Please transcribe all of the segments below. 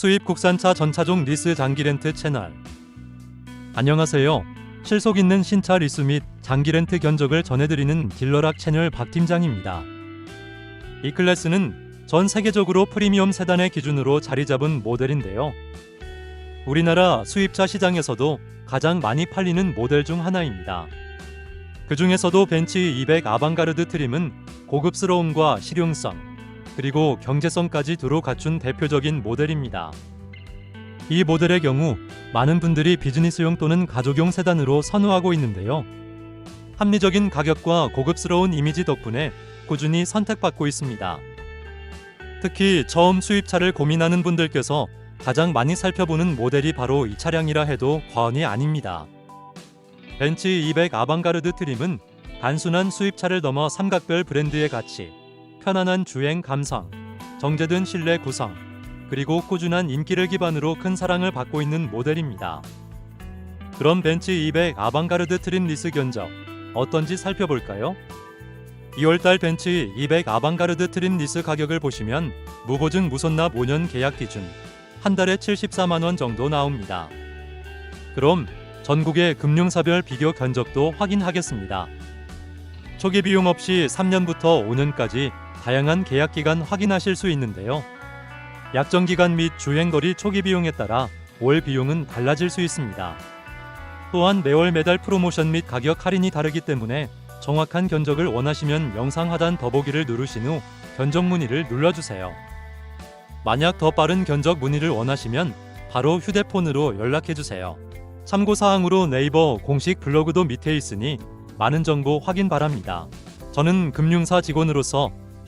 수입 국산차 전차종 리스 장기 렌트 채널. 안녕하세요. 실속 있는 신차 리스 및 장기 렌트 견적을 전해드리는 딜러락 채널 박 팀장입니다. 이 클래스는 전 세계적으로 프리미엄 세단의 기준으로 자리 잡은 모델인데요. 우리나라 수입차 시장에서도 가장 많이 팔리는 모델 중 하나입니다. 그 중에서도 벤츠 200 아방가르드 트림은 고급스러움과 실용성, 그리고 경제성까지 두루 갖춘 대표적인 모델입니다. 이 모델의 경우 많은 분들이 비즈니스용 또는 가족용 세단으로 선호하고 있는데요. 합리적인 가격과 고급스러운 이미지 덕분에 꾸준히 선택받고 있습니다. 특히 처음 수입차를 고민하는 분들께서 가장 많이 살펴보는 모델이 바로 이 차량이라 해도 과언이 아닙니다. 벤츠 200 아방가르드 트림은 단순한 수입차를 넘어 삼각별 브랜드의 가치, 편안한 주행 감성, 정제된 실내 구성, 그리고 꾸준한 인기를 기반으로 큰 사랑을 받고 있는 모델입니다. 그럼 벤츠 200 아방가르드 트림 리스 견적 어떤지 살펴볼까요? 2월달 벤츠 200 아방가르드 트림 리스 가격을 보시면 무보증 무선납 5년 계약 기준 한 달에 74만 원 정도 나옵니다. 그럼 전국의 금융사별 비교 견적도 확인하겠습니다. 초기 비용 없이 3년부터 5년까지 다양한 계약 기간 확인하실 수 있는데요. 약정 기간 및 주행거리 초기 비용에 따라 월 비용은 달라질 수 있습니다. 또한 매월 매달 프로모션 및 가격 할인이 다르기 때문에 정확한 견적을 원하시면 영상 하단 더보기를 누르신 후 견적 문의를 눌러주세요. 만약 더 빠른 견적 문의를 원하시면 바로 휴대폰으로 연락해주세요. 참고사항으로 네이버 공식 블로그도 밑에 있으니 많은 정보 확인 바랍니다. 저는 금융사 직원으로서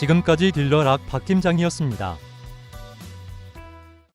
지금까지 딜러 락 박 팀장이었습니다.